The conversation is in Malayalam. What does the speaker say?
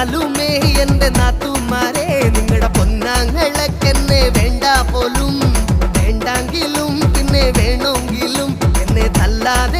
എന്നാലുമേ എന്റെ നാത്തുമാരെ നിങ്ങളുടെ പൊന്നാങ്ങളൊക്കെ എന്നെ വേണ്ട പോലും വേണ്ടെങ്കിലും പിന്നെ വേണമെങ്കിലും എന്നെ തല്ലാതെ